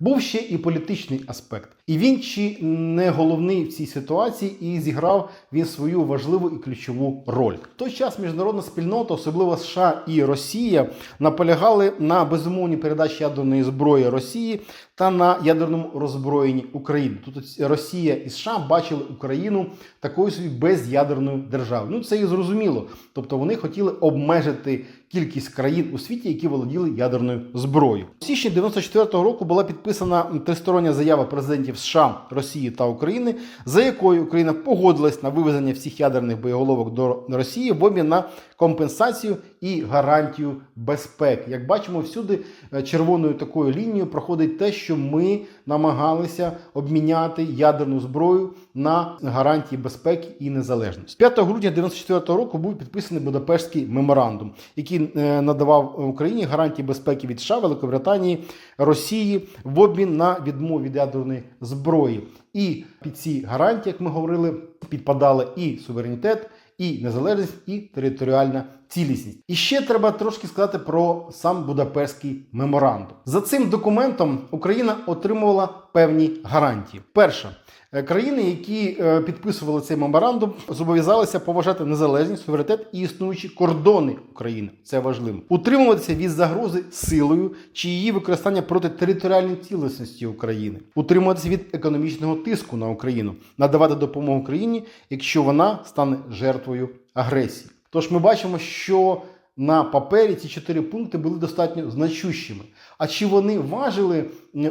Був ще і політичний аспект, і він чи не головний в цій ситуації, і зіграв він свою важливу і ключову роль. В той час міжнародна спільнота, особливо США і Росія, наполягали на безумовній передачі ядерної зброї Росії та на ядерному роззброєнні України. Тут Росія і США бачили Україну такою собі безядерною державою. Ну це і зрозуміло. Тобто вони хотіли обмежити кількість країн у світі, які володіли ядерною зброєю. У січні 94-го року була підписана тристороння заява президентів США, Росії та України, за якою Україна погодилась на вивезення всіх ядерних боєголовок до Росії в обмін на компенсацію і гарантію безпеки. Як бачимо, всюди е, червоною такою лінією проходить те, що ми намагалися обміняти ядерну зброю на гарантії безпеки і незалежності. 5 грудня 94 року був підписаний Будапештський меморандум, який е, надавав Україні гарантії безпеки від США, Великобританії, Росії в обмін на відмову від ядерної зброї. І під ці гарантії, як ми говорили, підпадали і суверенітет, і незалежність, і територіальна цілісність. І ще треба трошки сказати про сам Будапештський меморандум. За цим документом Україна отримувала певні гарантії. Перша. Е, Країни, які е, підписували цей меморандум, зобов'язалися поважати незалежність, суверенітет і існуючі кордони України. Це важливо. Утримуватися від загрози силою чи її використання проти територіальної цілісності України, утримуватися від економічного тиску на Україну, надавати допомогу Україні, якщо вона стане жертвою агресії. Тож ми бачимо, що на папері ці чотири пункти були достатньо значущими. А чи вони важили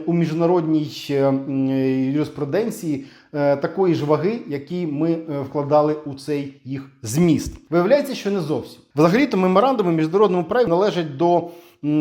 у міжнародній е, юриспруденції е, такої ж ваги, які ми е, вкладали у цей їх зміст? Виявляється, що не зовсім. Взагалі-то меморандуми міжнародному праві належать до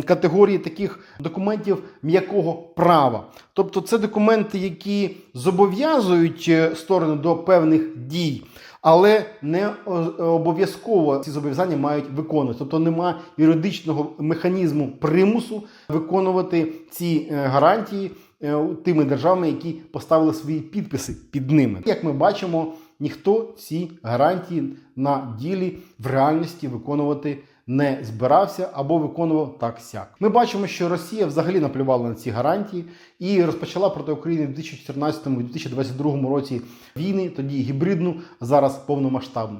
категорії таких документів м'якого права. Тобто це документи, які зобов'язують е, сторони до певних дій. Але не обов'язково ці зобов'язання мають виконувати. Тобто немає юридичного механізму примусу виконувати ці е, гарантії е, тими державами, які поставили свої підписи під ними. Як ми бачимо, ніхто ці гарантії на ділі в реальності виконувати не збирався або виконував так сяк. Ми бачимо, що Росія взагалі наплювала на ці гарантії і розпочала проти України в 2014-2022 році війни, тоді гібридну, зараз повномасштабну.